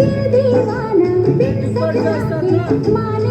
दिल दीवाना बिन सजना के माने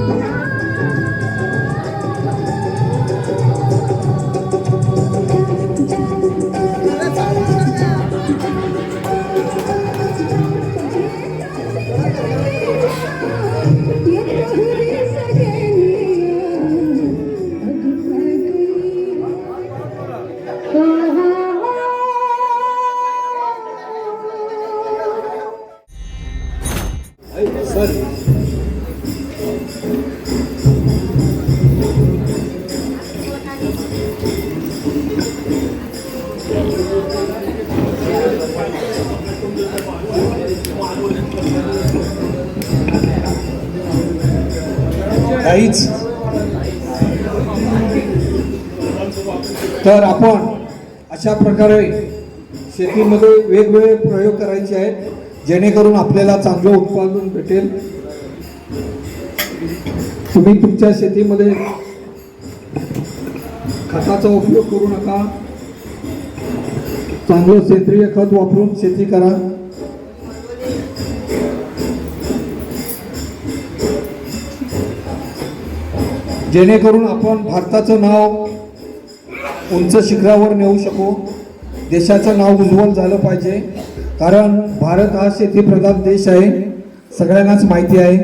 काहीच. तर आपण अशा प्रकारे शेतीमध्ये वेगवेगळे प्रयोग करायचे आहेत जेणेकरून आपल्याला चांगलं उत्पादन भेटेल. तुम्ही तुमच्या शेतीमध्ये खताचा उपयोग करू नका. चांगलं सेंद्रिय खत वापरून शेती करा. जेणेकरून आपण भारताचं नाव उंच शिखरावर नेऊ शकू. देशाचं नाव उज्ज्वल झालं पाहिजे. कारण भारत हा शेतीप्रधान देश आहे. सगळ्यांनाच माहिती आहे.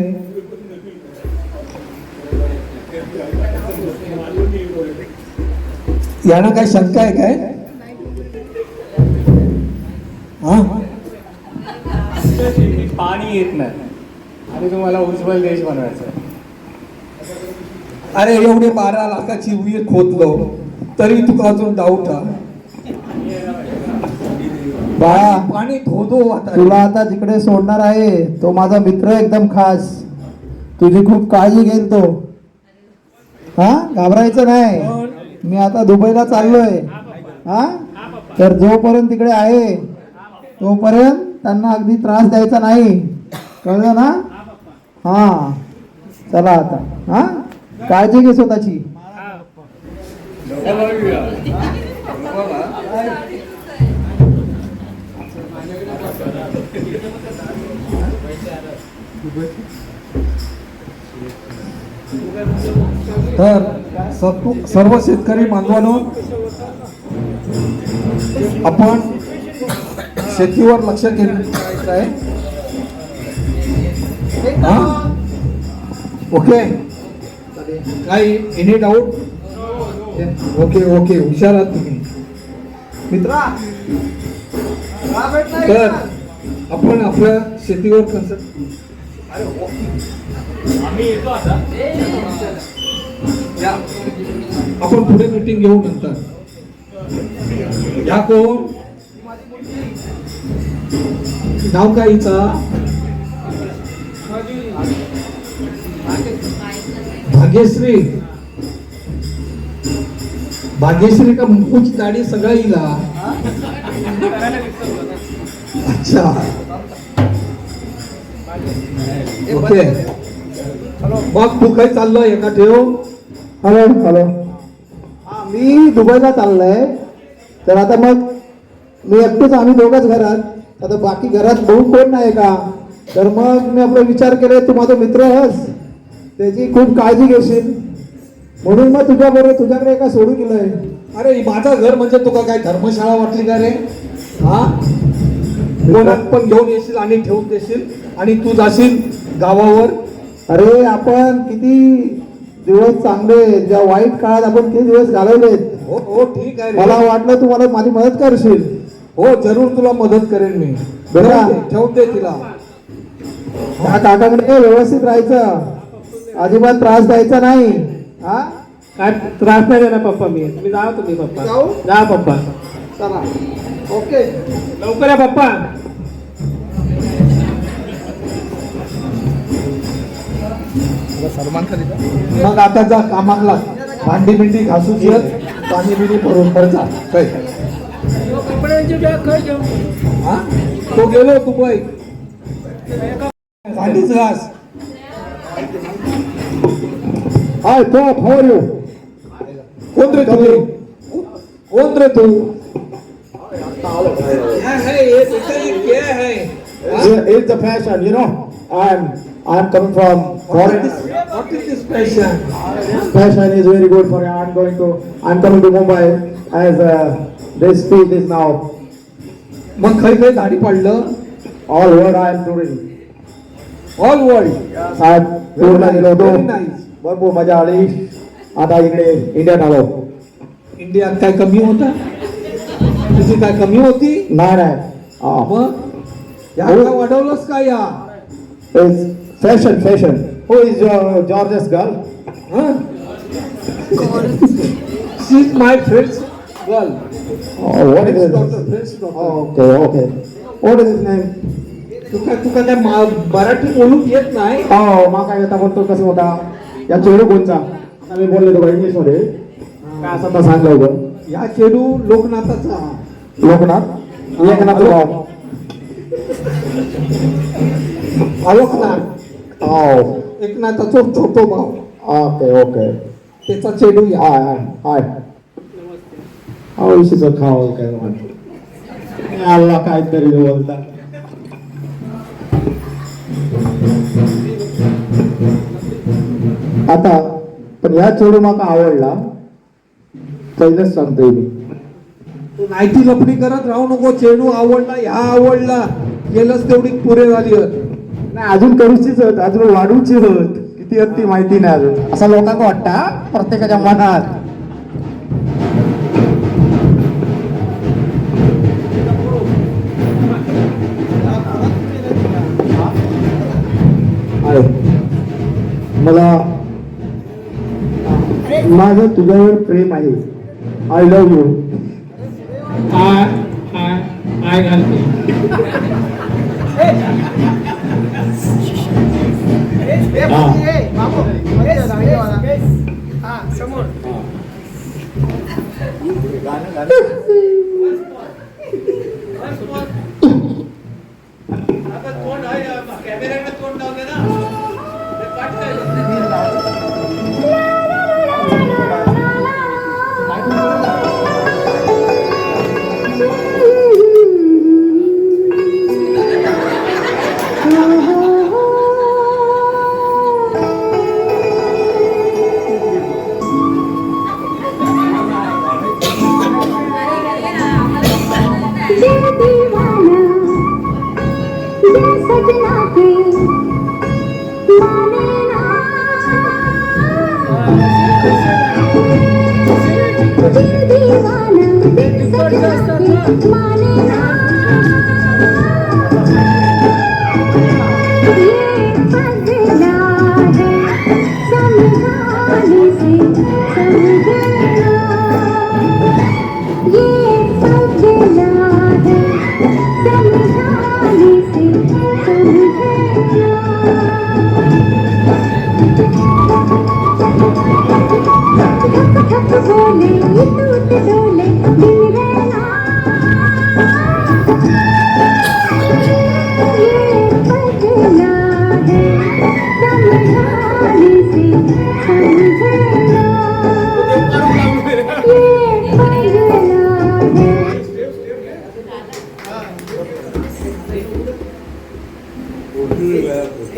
यानं काय शंका आहे काय? हा? पाणी येत नाही. आणि तुम्हाला उज्ज्वल देश बनवायचा अरे एवढे बारा लाखाची विहीर खोदलो तरी तुका अजून डाऊट हा बाळा पाणी धोधो आता. तुला आता तिकडे सोडणार आहे तो माझा मित्र एकदम खास. तुझी खूप काळजी घेईल तो. हा? घाबरायचं नाही. मी आता दुबईला चाललोय. हा? तर जोपर्यंत तिकडे आहे तोपर्यंत त्यांना अगदी त्रास द्यायचा नाही. कळलं ना? हा. चला आता. हा? काळजी घे स्वतःची. तर सर्व शेतकरी बांधवांनो आपण शेतीवर लक्ष केंद्रित करायचं आहे. हा? ओके? काही एनी डाऊट ओके ओके हुशार आहात तुम्ही. मित्रा तर आपण आपल्या शेतीवर येतो आता. या. आपण पुढे मीटिंग घेऊ नंतर. या कोण? नाव काय हिचा? भाग्यश्री. भाग्यश्री का मुकुच दाढी सगळं हिला. अच्छा. ओके. मग तू काय चाललोय एका ठेव. Hello hello. हा मी दुबईला चाललोय. तर आता मग मी एकटेच आम्ही दोघंच घरात. आता बाकी घरात भाऊ कोण नाही का? तर मग मी आपला विचार केला तू माझा मित्र आहेस? त्याची खूप काळजी घेशील. म्हणून मग तुझ्या बरोबर तुझ्याकडे एका सोडून गेलोय. अरे माझं घर म्हणजे तुका काय धर्मशाळा वाटली का रे? हा? कोणात पण घेऊन येशील आणि ठेवून देशील. आणि तू जाशील गावावर. अरे आपण किती दिवस चांगले ज्या वाईट काळात आपण किती दिवस घालवलेत. हो हो ठीक आहे मला वाटलं तू मला माझी मदत करशील. हो जरूर तुला मदत करेन मी. बरं. ठेवून दे, ठेवून दे तिला. त्या काकाकडे व्यवस्थित राहायचं. अजिबात त्रास द्यायचा नाही. हा? काय त्रास नाही देणार पप्पा मी. तुम्ही जा तुम्ही पप्पा. जाऊ? जा पप्पा. चला. ओके. लवकर या पप्पा. मग आता जा कामाला. भांडी बिंडी घासून येत. पाणी बिणी भरून भर जा. काय हा? तो गेलो दुबई. भांडीच घास. हाय तो फॉर यू कोण रे तू कोण रे तू क्या है ये बेटा ये क्या है It's, the fashion, you know. I'm I'm coming from foreign. what is this fashion? Fashion is very good for you. I'm going to I'm coming to Mumbai as uh, this speech is now मग खै खै दाढी पाडलं all what I am doing. All world साहेब होतो. भरपूर मजा आली आता इकडे इंडियात आलो इंडियात काय कमी होता तुझी काय कमी होती नाही नाही हा. वाढवलंस का या fashion. Who is your George's girl? She is my friends girl Oh, what is it? Doctor friends doctor Oh, तुका तुका काय मराठी बोलूक येत नाही. Oh, माका येता बोलतो कसं होता या चेडू कोणचा? आता मी बोलले तो इंग्लिशमध्ये. काय असं तर सांग लवकर. या चेडू लोकनाथाचा. लोकनाथ? एकनाथ भाव अलोकनाथ Oh, एकनाथाचा छोटो भाव okay, okay. त्याचा चेडू या. Hi, hi, hi. How is it खाव काय म्हणतो? अल्ला काहीतरी बोलता आता पण ह्या चेडू माका आवडला. पहिलंच सांगतोय मी. तू नाहीती लपडी करत राहू नको चेडू आवडला ह्या आवडला. गेलंच तेवढी पुरे झाली आहेत. नाही अजून करूचीच होत अजून वाढूची होत. किती होत ती माहिती नाही अजून. असं लोकांना वाटतं? प्रत्येकाच्या मनात. मला माझं तुझ्यावर प्रेम आहे. I love you I I I घालते ये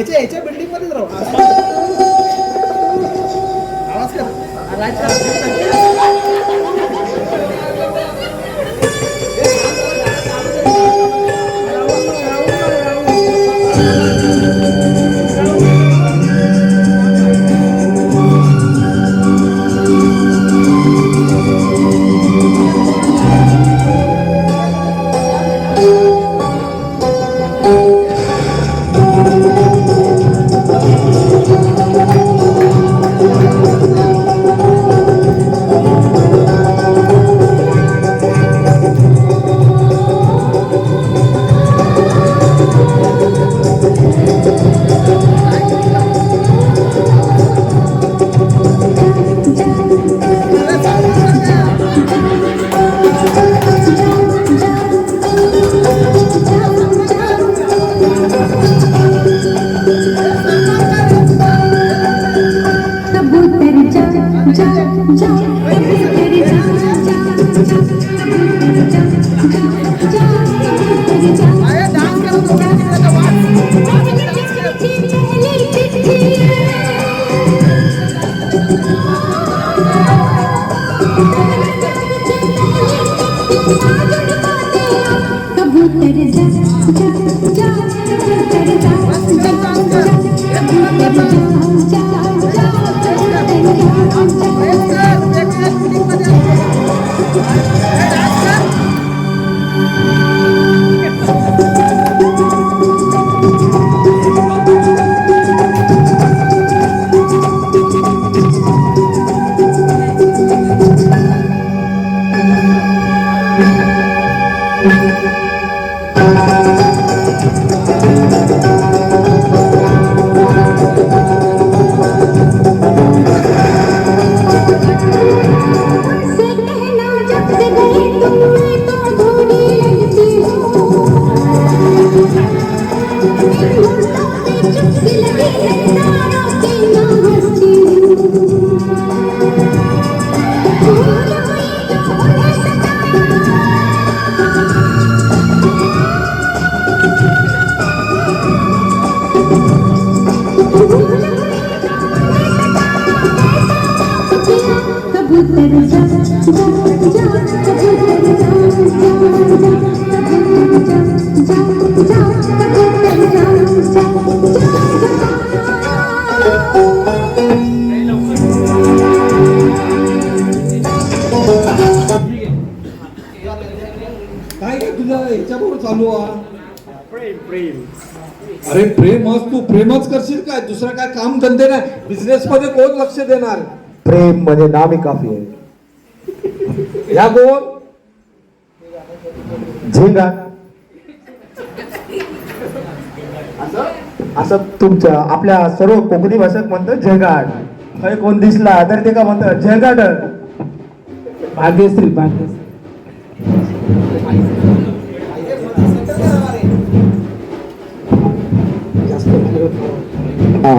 ह्याच्या ह्याच्या बिल्डिंग मध्येच राहू. आवाज कर. प्रेमच करशील काय? दुसरं काय काम धंदे नाही? बिझनेस मध्ये कोण लक्ष देणार? प्रेम म्हणजे नामी काफी आहे. या कोण झिंगा असं? तुमच्या आपल्या सर्व कोकणी भाषेत म्हणतात झेंगाट खय कोण दिसला तर ते का म्हणतात? झेंगाट भाग्यश्री भाग्यश्री. हा.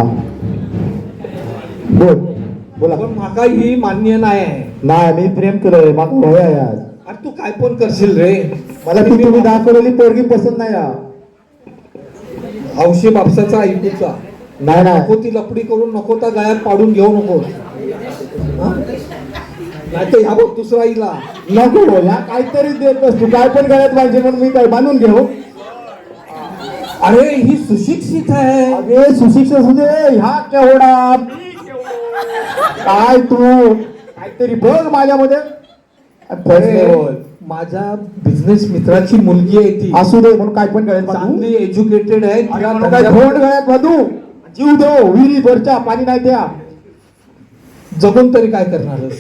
बोल. बोला. पण माका ही मान्य नाही नाही मी प्रेम केलोय. माका होय आहे आज. अरे तू काय पण करशील रे. मला ती तुम्ही दाखवलेली पोरगी पसंत नाही हा. हौशी बापसाचा ऐकूचा नाही नाही नको ती लपडी करून नको त्या गायात पाडून घेऊ नको. नाही तर ह्या बघ दुसरा इला नको या काहीतरी देत तू काय पण गळ्यात पाहिजे म्हणून मी काय बांधून घेऊ? अरे ही सुशिक्षित आहे. अरे सुशिक्षित म्हणजे ह्या केवढा. काय तू? काहीतरी बघ माझ्यामध्ये. बोल. माझ्या बिझनेस मित्राची मुलगी आहे ती. असू दे म्हणून काय पण गळ्यात बांधू चांगली एज्युकेटेड आहे. अरे तिला म्हणून काय फोन गळ्यात बांधू जीव देऊ विहिरी भरच्या पाणी नाही द्या. जगून तरी काय करणारच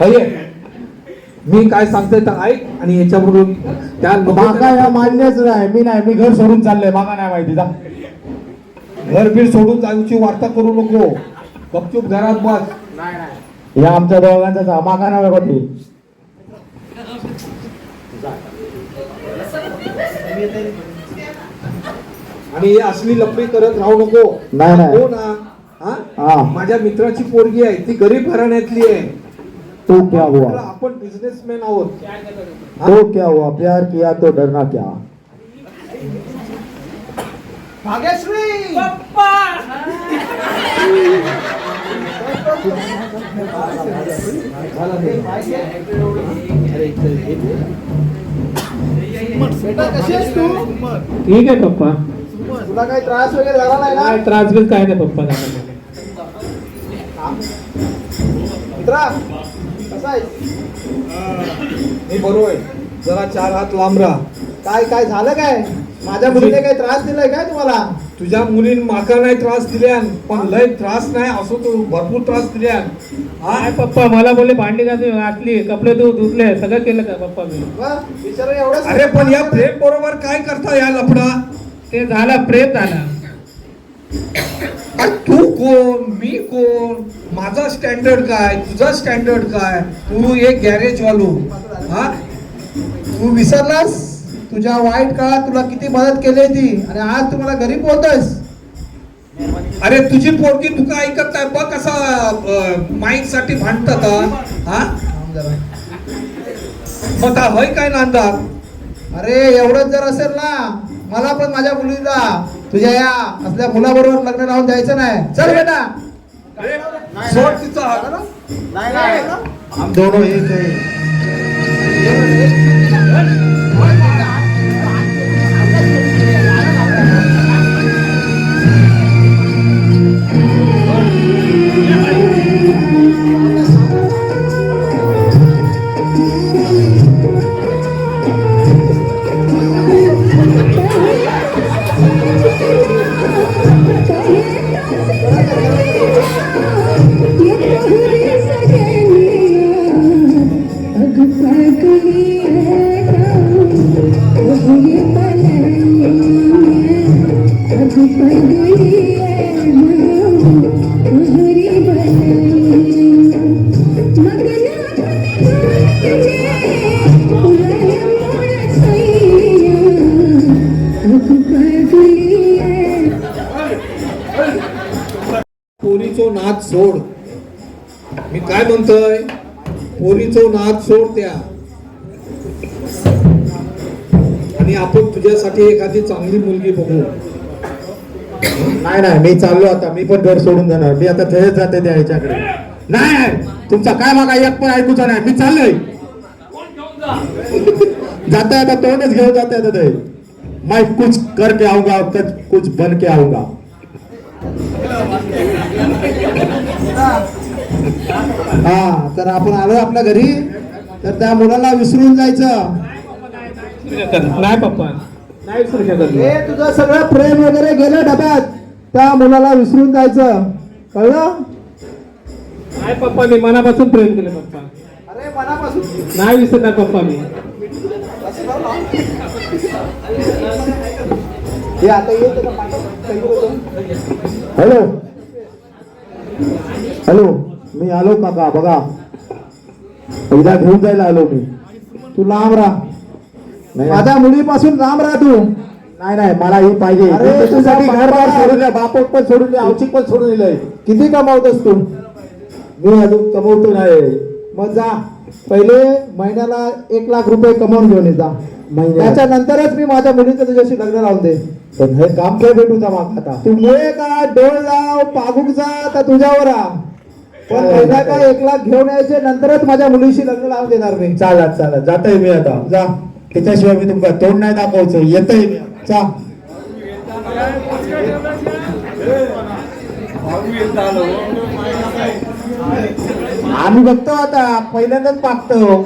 हये. मी काय सांगतोय तर ऐक आणि याच्याबरोबर त्या माका या मान्यच नाही. मी नाही मी घर सोडून चाललंय. मागा नाही माहिती जा. घर बीर सोडून जायची वार्ता करू नको. गपचूप घरात बस. नाही नाही या आमच्या दोघांचा मागा नाही होती आणि हे असली लपडी करत राहू नको. नाही. हो ना? हा. माझ्या मित्राची पोरगी आहे. ती गरीब घराण्यातली आहे. तो क्या हुआ? आपण बिझनेसमॅन आहोत तो क्या हुआ? प्यार किया तो डरना क्या? भाग्यश्री! तू? ठीक आहे पप्पा. तुला काही त्रास वगैरे झाला नाही ना? त्रास बीस काय नाही पप्पा मित्रा कसा मी बरोबर आहे. जरा चार हात लांब राहा. काय काय झालं काय? माझ्या मुलीने काही त्रास दिलाय काय तुम्हाला? तुझ्या मुलीन माका नाही त्रास दिल्यान पण लय त्रास नाही असो तू भरपूर त्रास दिल्यान. हा? काय पप्पा मला बोलले भांडी घासून घातली कपडे धु धुतले सगळं केलं का पप्पा मी? वा, बिचारा एवढं अरे पण या प्रेम बरोबर काय करता या लफडा? ते झाला प्रेम झाला. अरे तू कोण? मी कोण? माझा स्टँडर्ड काय? तुझा स्टँडर्ड काय? तू एक गॅरेज वालू. हा? तू विसरलास? तुझ्या वाईट काळात तुला किती मदत केली ती? आणि आज तू मला घरी पोहतोयस अरे तुझी पोरगी तुका ऐकत नाही. बघ कसा माईकसाठी भांडतात हा? मग का होय काय नांदात अरे एवढंच जर असेल ना मला पण माझ्या मुलीला तुझ्या या असल्या मुलाबरोबर लग्न लावून द्यायचं नाही. चल बेटा. सोड तिचा. हम दोनों पोरीचो नाच सोड. मी काय म्हणतोय? पोरीचो नाच सोड त्या. आणि आपण तुझ्यासाठी एखादी चांगली मुलगी बघू. नाही नाही मी चाललो आता. मी पण घर सोडून जाणार. मी आता थेट जाते त्या ह्याच्याकडे नाही तुमचा काय मागा एक पण ऐकूचा नाही. मी चाललोय. जाता आता तोंडच घेऊन जाते आता ते. मैं कुछ करके आऊंगा कुछ कुछ बन के आऊंगा. हा तर आपण आलो आपल्या घरी. तर त्या मुलाला विसरून जायचं. नाही पप्पा. नाही विसरू शकत मी. हे तुझं सगळं प्रेम वगैरे गेलं डब्यात. त्या मुलाला विसरून जायचं. कळलं? नाही पप्पा मी मनापासून प्रेम केले पप्पा. अरे मनापासून? नाही विसरणार पप्पा मी. हे आता येत? हॅलो. हॅलो मी आलो काका बघा. पहिला घेऊन जायला आलो मी. तू लांब राहा. माझ्या मुलीपासून लांब राहा तू. नाही नाही मला ही पाहिजे. तुझ्यासाठी तुझा घर सोडून दिलं बाप पण सोडून औचिक पण सोडून दिलंय. किती कमावतोस तू? मी अजून कमवतो नाही. मग जा. पहिले महिन्याला एक लाख रुपये कमावून घेऊन ये जा महिन्यात त्याच्यानंतरच मी माझ्या मुलीचं तुझ्याशी लग्न लावून दे. पण हे काम काय भेटू का मग आता? तू मुळे का डोळ लाव पागुक जा तर तुझ्यावर. आ पण पहिला काय एक लाख घेऊन यायचे नंतरच माझ्या मुलीशी लग्न लावून देणार मी. चालत चालत. जातोय मी आता. जा. त्याच्याशिवाय मी तुमका तोंड नाही दाखवायचं. येतोय मी जा. आम्ही बघतो आता पहिल्यांदाच पागतो हो.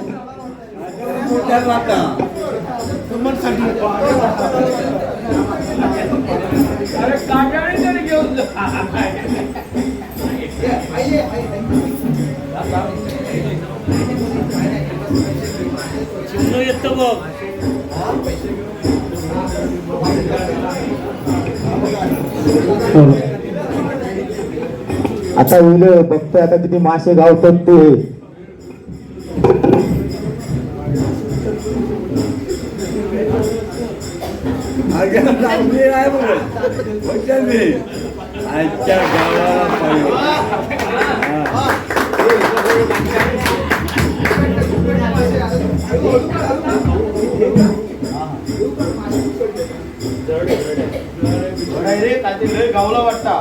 आता उल बघतोय आता किती मासे गावतात ते. आजच्या गावाला गावला वाटता.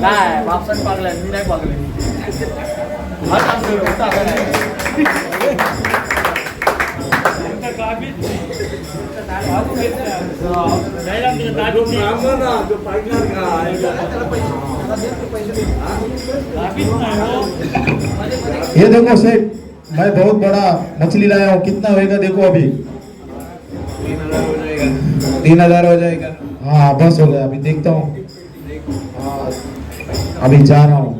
काय मी नाही पागले हा. ये देखो सेठ मैं बहुत बड़ा मछली लाया हूँ। कितना होएगा देखो अभी। तीन हज़ार हो जाएगा। हाँ बस हो गया। अभी देखता हाँ, अभी जा रहा हूँ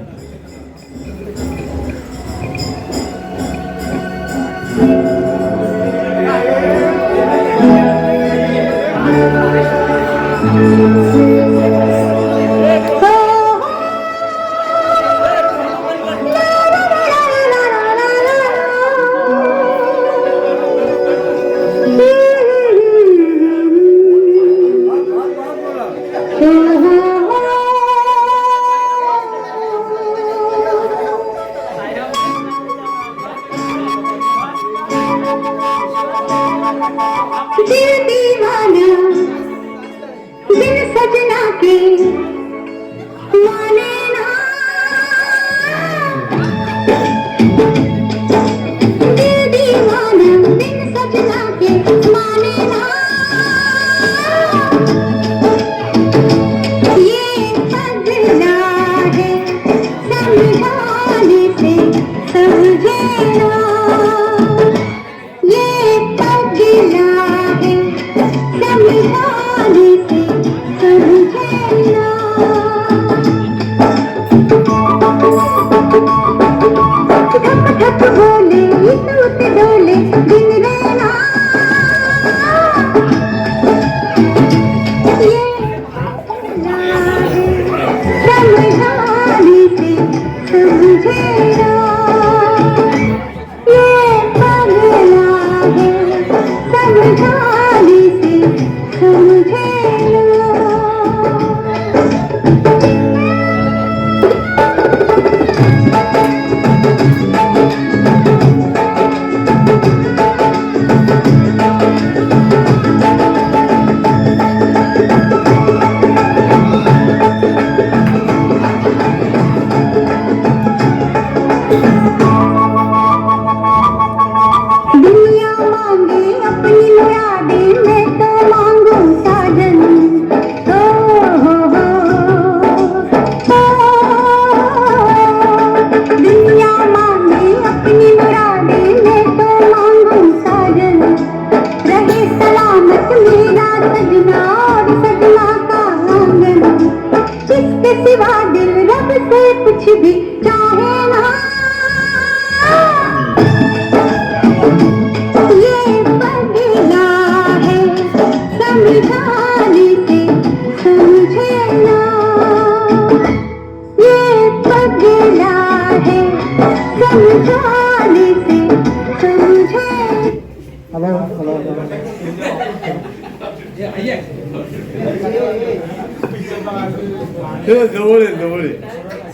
जवळ आहे जवळ आहे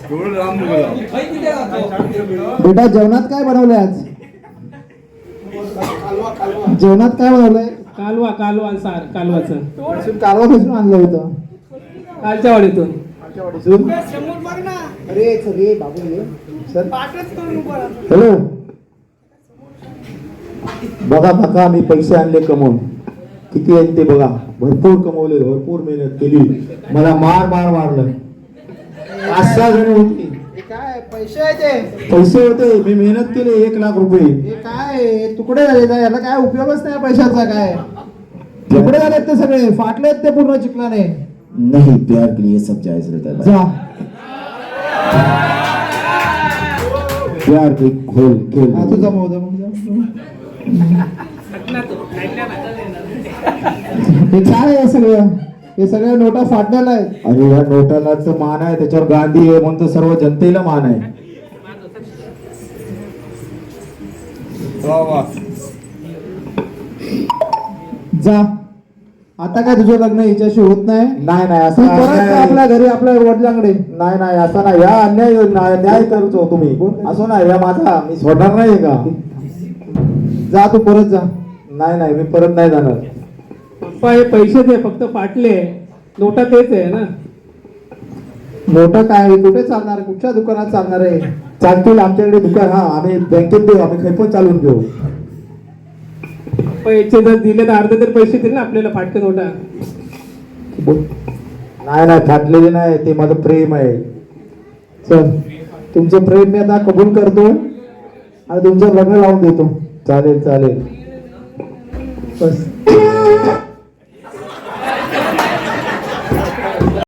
जवळ राम बोला बेटा जेवणात काय बनवलंय आज? जेवणात काय बनवलंय? कालवा कालवा सार कालवाचं कालवा कसून आणलं होतं. कालच्या वाडीतून? अरे सगळे बाबू सर. हॅलो. बघा बघा मी पैसे आणले कमवून. किती आहेत ते बघा. भरपूर कमवले भरपूर मेहनत केली. मला मार मार मारलं. सहा जण होती. काय पैसे आहे ते? पैसे होते. मी मेहनत केली एक लाख रुपये. हे काय तुकडे झाले याला काय उपयोगच नाही पैशाचा काय? तुकडे झालेत ते सगळे. फाटलेत ते पूर्ण चिखलाने. नहीं प्यार के लिए सब जायज रहता है जा. प्यार के खोल. जमव. हे काय आहे सगळं. हे सगळ्या नोटा फाटलेल्या आहेत अरे या नोटालाच मान आहे त्याच्यावर गांधी आहे म्हणून तर सर्व जनतेला मान आहे. वा वा. जा. आता काय तुझं लग्न हिच्याशी होत नाही? नाही नाही तू असं परत जा आपल्या घरी आपल्या वडिलांकडे. नाही नाही असं नाही. या अन्याय न्याय न्याय करतो तुम्ही. असो नाही. या माझा मी सोडणार नाही का? जा तू परत जा. नाही नाही मी परत नाही जाणार. पप्पा हे पैसेच आहे फक्त फाटले नोटा तेच आहे ना. मोठं काय आहे? कुठे चालणार? कुठच्या दुकानात चालणार आहे? चालतील आमच्याकडे दुकान. हा आम्ही बँकेत देऊ. आम्ही काही पण चालून घेऊ. पप्पा याचे जर दिले तर अर्धे तरी पैसे दिले ना आपल्याला फाटके नोटा? नाही नाही फाटलेले नाही. ते माझं प्रेम आहे. चल. तुमचं प्रेम मी आता कबूल करतो. आणि तुमचं लग्न लावून देतो. चालेल चालेल. बस.